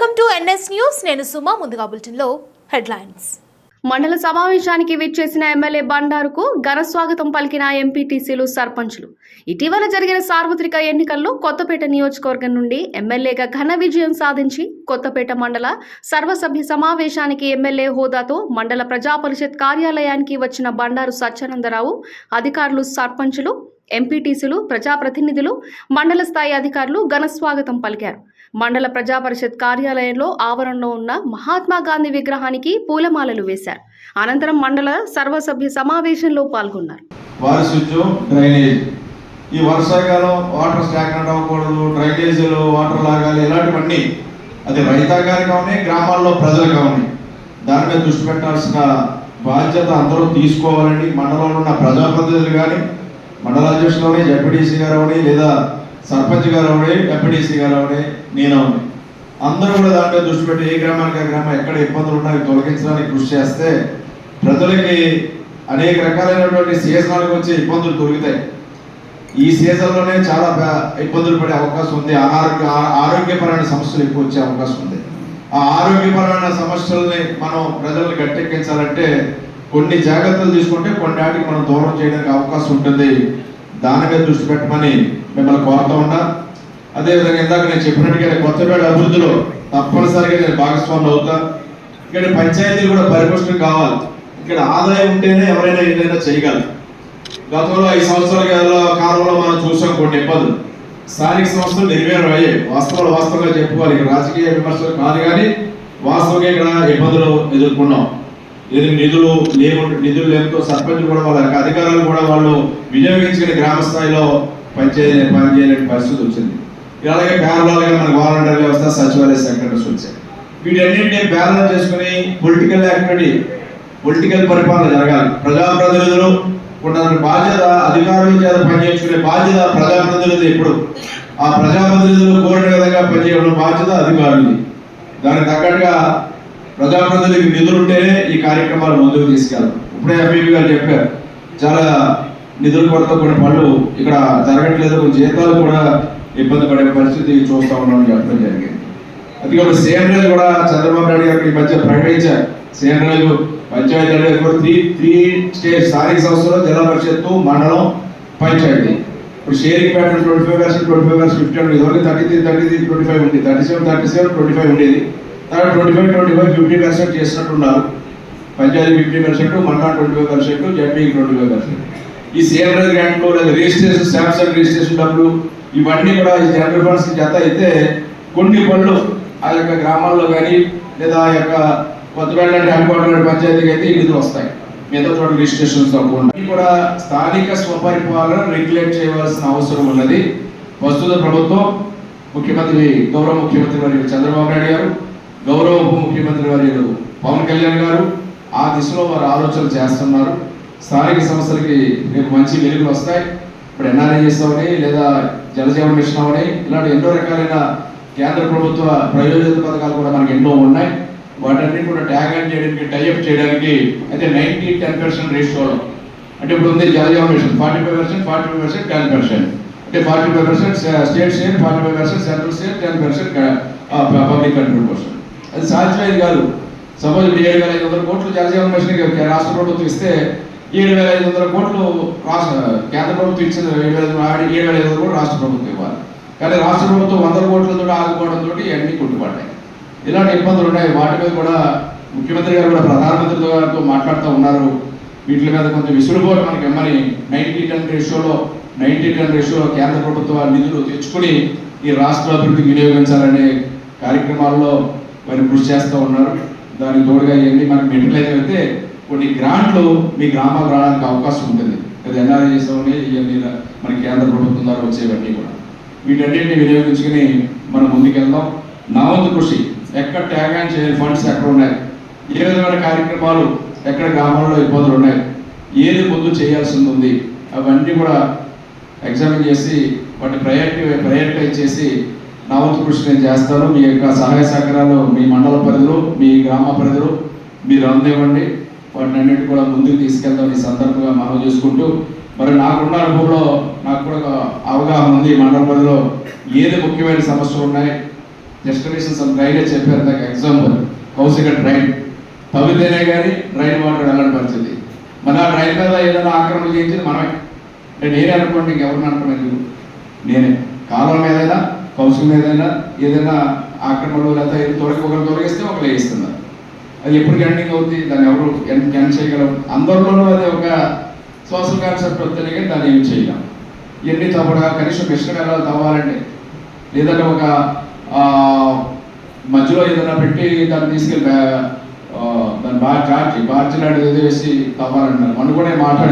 Welcome to NS news. నేను సుమా ముందుగా బులెటిన్లో హెడ్లైన్స్. మండల సమావేశానికి విచ్చేసిన ఎమ్మెల్యే బండారుకు ఘన స్వాగతం పలికిన ఎంపీటీసీలు సర్పంచులు. ఇటీవల జరిగిన సార్వత్రిక ఎన్నికల్లో కొత్తపేట నియోజకవర్గం నుండి ఎమ్మెల్యేగా ఘన విజయం సాధించి కొత్తపేట మండల సర్వసభ్య సమావేశానికి ఎమ్మెల్యే హోదాతో మండల ప్రజా పరిషత్ కార్యాలయానికి వచ్చిన బండారు సత్యానందరావు అధికారులు సర్పంచులు ఎంపీటీసీలు ప్రజాప్రతినిధులు మండల స్థాయి అధికారులు ఘనస్వాగతం పలికారు. మండల ప్రజాపరిషత్ కార్యాలయంలో ఆవరణలో ఉన్న మహాత్మా గాంధీ విగ్రహానికి పూలమాలలు వేశారు. అనంతరం మండల సర్వసభ్య సమావేశంలో పాల్గొన్నారు. పారిశుద్ధ్యం డ్రైనేజ్. ఈ వర్షాకాలం వాటర్ స్టాగ్నెంట్ అవ్వకూడదు డ్రైనేజీలు వాటర్ లాగాలి ఇలాంటివన్నీ అది రైతాంగానికి కానీ గ్రామాల్లో ప్రజలకు కానీ దాని మీద దృష్టి పెట్టాల్సిన బాధ్యత అందరూ తీసుకోవాలండి మండలంలో ఉన్న ప్రజాప్రతినిధులు కానీ మండల అధ్యక్షులు అవని జడ్పీటీసీ గారు అవని లేదా సర్పంచ్ గారు అవని డెప్యూటీసీ గారు అవని నేను అవని అందరూ కూడా దాంట్లో దృష్టి పెట్టి ఏ గ్రామానికి ఆ గ్రామం ఎక్కడ ఇబ్బందులు ఉన్నాయో తొలగించడానికి కృషి చేస్తే ప్రజలకి అనేక రకాలైనటువంటి సీజనాలకు వచ్చే ఇబ్బందులు దొరుకుతాయి ఈ సీజన్లోనే చాలా ఇబ్బందులు పడే అవకాశం ఉంది. అనారోగ్య ఆరోగ్యపరమైన సమస్యలు ఎక్కువ వచ్చే అవకాశం ఉంది. ఆ ఆరోగ్యపరమైన సమస్యల్ని మనం ప్రజల్ని గట్టెక్కించాలంటే కొన్ని జాగ్రత్తలు తీసుకుంటే కొన్నిటికి మనం దూరం చేయడానికి అవకాశం ఉంటుంది. దాని మీద దృష్టి పెట్టమని మిమ్మల్ని కోరుతా ఉన్నా. అదేవిధంగా ఇందాక నేను చెప్పినట్టుగా కొత్తపేట అభివృద్ధిలో తప్పనిసరిగా నేను భాగస్వామి అవుతా. ఇక్కడ పంచాయతీలు కూడా పరిపుష్టం కావాలి. ఇక్కడ ఆదాయం ఉంటేనే ఎవరైనా ఏదైనా చేయగలరు. గతంలో ఐదు సంవత్సరాల కాలంలో మనం చూసాం కొన్ని ఇబ్బందులు. స్థానిక సంస్థలు నిర్వీర్యం అయ్యాయి. వాస్తవాలు వాస్తవంగా చెప్పుకోవాలి. ఇక్కడ రాజకీయ విమర్శలు కాదు కానీ వాస్తవంగా ఇక్కడ ఇబ్బందులు ఎదుర్కొన్నాం. ఏది నిధులు లేవు నిధులు లేకపోతే సర్పంచ్ కూడా వాళ్ళ యొక్క అధికారులు కూడా వాళ్ళు వినియోగించుకుని గ్రామ స్థాయిలో పనిచేయ పనిచేయలేని పరిస్థితి వచ్చింది. అలాగే పేర్లాలుగా మన వాలంటీర్ వ్యవస్థ సచివాలయ సెక్రటరీస్ వచ్చాయి వీటన్నింటినీ బ్యాలెన్స్ చేసుకుని పొలిటికల్ యాక్టివిటీ పొలిటికల్ పరిపాలన జరగాలి. ప్రజాప్రతినిధులు ఉన్న బాధ్యత అధికారుల చేత పనిచేసుకునే బాధ్యత ప్రజాప్రతినిధులు ఇప్పుడు. ఆ ప్రజాప్రతినిధులు కోరిన విధంగా పనిచేయడం బాధ్యత అధికారులు దానికి తగ్గట్టుగా ప్రజాప్రతినిధులకు నిధులు ఉంటేనే ఈ కార్యక్రమాలు ముందుకు తీసుకెళ్ళాలి ఇప్పుడే ఎంపీపీ గారు చెప్పారు. చాలా నిధుల కొరత కొన్ని పనులు ఇక్కడ జరగట్లేదు కొన్ని జీతాలు కూడా ఇబ్బంది పడే పరిస్థితి చూస్తా ఉన్నామని చెప్పడం జరిగింది. అది కూడా సీఎం రాజు కూడా చంద్రబాబు నాయుడు గారు ఈ మధ్య ప్రకటించారు. సీఎం రాజు పంచాయతీ రాజు కూడా త్రీ త్రీ స్టేట్ స్థానిక సంస్థలు జిల్లా పరిషత్తు మండలం పంచాయతీ. ఇప్పుడు sharing pattern twenty five percent twenty five percent fifty ఉండేది ఇదివరకు thirty three thirty three twenty five ఉంది. Thirty seven thirty seven twenty five ఉండేది. తర్వాత twenty five twenty five fifty percent చేసినట్టున్నారు. పంచాయతీ ఫిఫ్టీ పర్సెంట్ మన్నా twenty five percent ZP twenty five percent ఈ సేవల గ్రాంట్లు లేదా registration Samsung registration డబ్బులు ఇవన్నీ కూడా ఈ జనరల్ ఫండ్స్ జత అయితే కొన్ని పనులు ఆ యొక్క గ్రామాల్లో కానీ లేదా ఆ యొక్క కొత్తపేట హెడ్క్వార్టర్ పంచాయతీకి అయితే నిధులు వస్తాయి. మిగతా చోట రిజిస్ట్రేషన్స్ తప్పకుండా. కూడా స్థానిక స్వపరిపాలన రెగ్యులేట్ చేయవలసిన అవసరం ఉన్నది. ప్రస్తుత ప్రభుత్వం ముఖ్యమంత్రి గౌరవ ముఖ్యమంత్రి మరి చంద్రబాబు నాయుడు గారు గౌరవ ఉప ముఖ్యమంత్రి వర్యులు పవన్ కళ్యాణ్ గారు ఆ దిశలో వారు ఆలోచనలు చేస్తున్నారు. స్థానిక సంస్థలకి రేపు మంచి వెలుగులు వస్తాయి. ఇప్పుడు ఎన్ఆర్ఐ చేస్తామని లేదా జలజీవన మిషన్ అవని ఇలాంటి ఎన్నో రకాలైన కేంద్ర ప్రభుత్వ ప్రయోజన పథకాలు కూడా మనకి ఎన్నో ఉన్నాయి. వాటన్ని కూడా ట్యాగ్ అండ్ చేయడానికి టైఅప్ చేయడానికి అయితే నైన్టీ టెన్ పర్సెంట్ రేషియోలో అంటే ఇప్పుడు ఉంది Jal Jeevan mission forty five percent forty five percent ten percent అంటే forty five percent state share forty five percent central share ten percent public contribution అది సాధ్యమేది కాదు. సపోజ్ ఇప్పుడు ఏడు వేల ఐదు వందల కోట్లు జలజీవన మిషన్కి రాష్ట్ర ప్రభుత్వం ఇస్తే ఏడు వేల ఐదు వందల కోట్లు రాష్ట్ర కేంద్ర ప్రభుత్వం ఇచ్చిన ఏడు వేల ఏడు వేల ఐదు వందల కోట్లు రాష్ట్ర ప్రభుత్వం ఇవ్వాలి. కానీ రాష్ట్ర ప్రభుత్వం వందల కోట్లతో ఆగిపోవడంతో ఇవన్నీ కొట్టుపడ్డాయి ఇలాంటి ఇబ్బందులు ఉన్నాయి. వాటి మీద కూడా ముఖ్యమంత్రి గారు కూడా ప్రధానమంత్రి గారితో మాట్లాడుతూ ఉన్నారు. వీటి మీద కొంచెం విసులుబాటు మనకి ఇమ్మని నైన్టీ టెన్ రేషియోలో నైన్టీ టెన్ రేషియోలో కేంద్ర ప్రభుత్వ నిధులు తెచ్చుకుని ఈ రాష్ట్ర అభివృద్ధికి వినియోగించాలనే కార్యక్రమాల్లో మరి కృషి చేస్తూ ఉన్నారు. దానికి తోడుగా ఇవన్నీ మనకి మెటీరియల్ అయితే కొన్ని గ్రాంట్లు మీ గ్రామాలు రావడానికి అవకాశం ఉంటుంది. అది ఎన్ఆర్ఐ ఇవన్నీ మన కేంద్ర ప్రభుత్వం ద్వారా వచ్చేవన్నీ కూడా. వీటన్నిటిని వినియోగించుకుని మనం ముందుకెళ్దాం. నా వంతు కృషి ఎక్కడ ట్యాగ్ ఆన్ చేయాలి ఫండ్స్ ఎక్కడ ఉన్నాయి? ఏ విధమైన కార్యక్రమాలు ఎక్కడ గ్రామాల్లో ఇబ్బందులు ఉన్నాయి? ఏది ముందు చేయాల్సింది ఉంది? అవన్నీ కూడా ఎగ్జామిన్ చేసి వాటి ప్రయారిటీ ప్రయారిటైజ్ చేసి నా వంతు కృషి నేను చేస్తాను. మీ యొక్క సహాయ సహకారాలు మీ మండల పరిధిలో మీ గ్రామ పరిధిలో మీరు అందివ్వండి. వాటిని అన్నిటి కూడా ముందుకు తీసుకెళ్తాం ఈ సందర్భంగా మనం చేసుకుంటూ మరి నాకున్న అనుభవంలో నాకు కూడా ఒక అవగాహన ఉంది. మండల పరిధిలో ఏది ముఖ్యమైన సమస్యలు ఉన్నాయి? డెస్టినేషన్స్ అండ్ డ్రైనేజ్ చెప్పారు. నాకు ఎగ్జాంపుల్ కౌశిక డ్రైన్ తవ్వితేనే కానీ డ్రైన్ వాటర్ వెళ్ళని పరిస్థితి. మన ఆ డ్రైన్ మీద ఏదైనా ఆక్రమణ చేయించింది మనమే. అంటే నేనే అనుకోండి ఇంకెవరిని అనుకోలేదు నేనే. కాలం ఏదైనా కౌశిక ఏదైనా ఏదైనా ఆక్రమణలు లేదా తొలగి ఒకరు తొలగిస్తే ఒకరు వేయిస్తున్నారు. అది ఎప్పుడు ఎండింగ్ అవుతుంది దాన్ని ఎవరు ఎండ్ చేయగలం అందరిలోనూ అది ఒక సోషల్ కాన్సెప్ట్ వస్తేనే కానీ దాన్ని ఏం చేయలేం. ఇవన్నీ తవ్వడా కనీసం మిషన్ వెళ్ళాలి తవ్వాలంటే లేదంటే ఒక మధ్యలో ఏదైనా పెట్టి దాన్ని తీసుకెళ్ళి దాన్ని బాగా చార్జి బార్చి లాంటిది ఏదో వేసి తవ్వాలంటున్నారు. మనం కూడా మాట్లాడారు